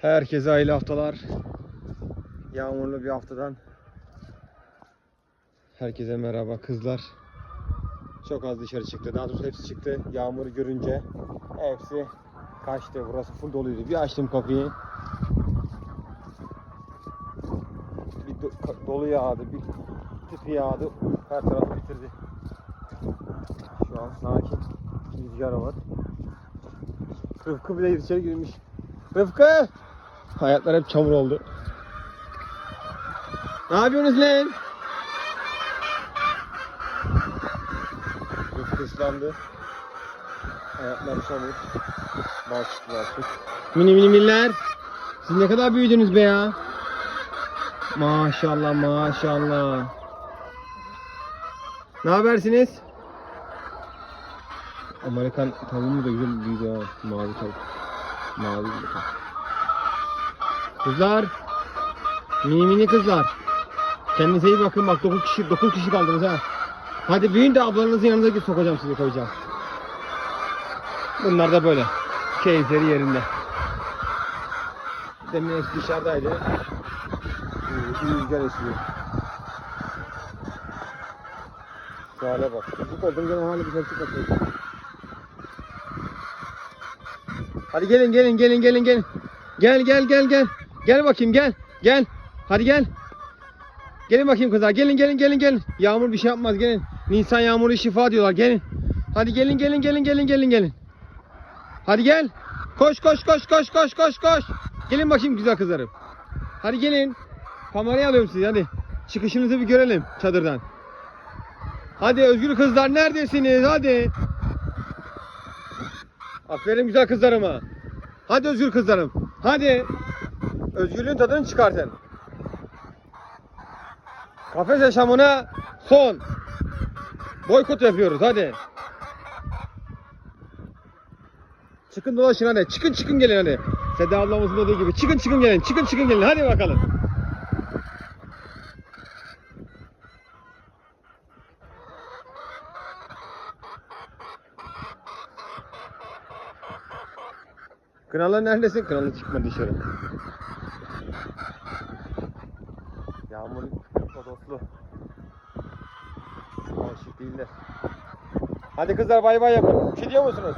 Herkese hayırlı haftalar. Yağmurlu bir haftadan. Herkese merhaba kızlar. Çok az dışarı çıktı. Daha doğrusu hepsi çıktı. Yağmuru görünce hepsi kaçtı. Burası full doluydu. Bir açtım kapıyı. Bir do- dolu yağdı. Bir tipi yağdı. Her tarafı bitirdi. Şu an sakin. Rüzgar var. Rıfkı bile içeri girmiş. Rıfkı! Hayatlar hep çamur oldu. Ne yapıyorsunuz lan? Rıfkı ıslandı. Hayatlar çamur. Bal çıktı artık. Mini mini miller. Siz ne kadar büyüdünüz be ya. Maşallah maşallah. Ne habersiniz? Amerikan tavuğu da güzel büyüdü ha. Mavi tavuk. Mavi bir tavuk. Kızlar. Mini mini kızlar. Kendinize iyi bakın bak 9 kişi 9 kişi kaldınız ha. Hadi büyüyün de ablanızın yanına git sokacağım sizi koyacağım. Bunlar da böyle. Keyifleri yerinde. Demin hepsi dışarıdaydı. Bir rüzgar esiyor. Şu hale bak. Çocuk oldum gene hala dışarı çıkmasın. Hadi gelin gelin gelin gelin gelin. Gel gel gel gel. Gel bakayım gel. Gel. Hadi gel. Gelin bakayım kızlar. Gelin gelin gelin gelin. Yağmur bir şey yapmaz gelin. Nisan yağmuru şifa diyorlar. Gelin. Hadi gelin gelin gelin gelin gelin gelin. Hadi gel. Koş koş koş koş koş koş koş. Gelin bakayım güzel kızlarım. Hadi gelin. Kamerayı alıyorum sizi hadi. Çıkışınızı bir görelim çadırdan. Hadi özgür kızlar neredesiniz? Hadi. Aferin güzel kızlarıma. Hadi özgür kızlarım. Hadi. Özgürlüğün tadını çıkartın. Kafes yaşamına son. Boykot yapıyoruz hadi. Çıkın dolaşın hadi. Çıkın çıkın gelin hadi. Seda ablamızın dediği gibi. Çıkın çıkın gelin. Çıkın çıkın gelin. Hadi bakalım. Kınalı neredesin? Kınalı çıkma dışarı. Yağmur odoslu. Alışık değiller. Hadi kızlar bay bay yapın. Bir şey diyor musunuz?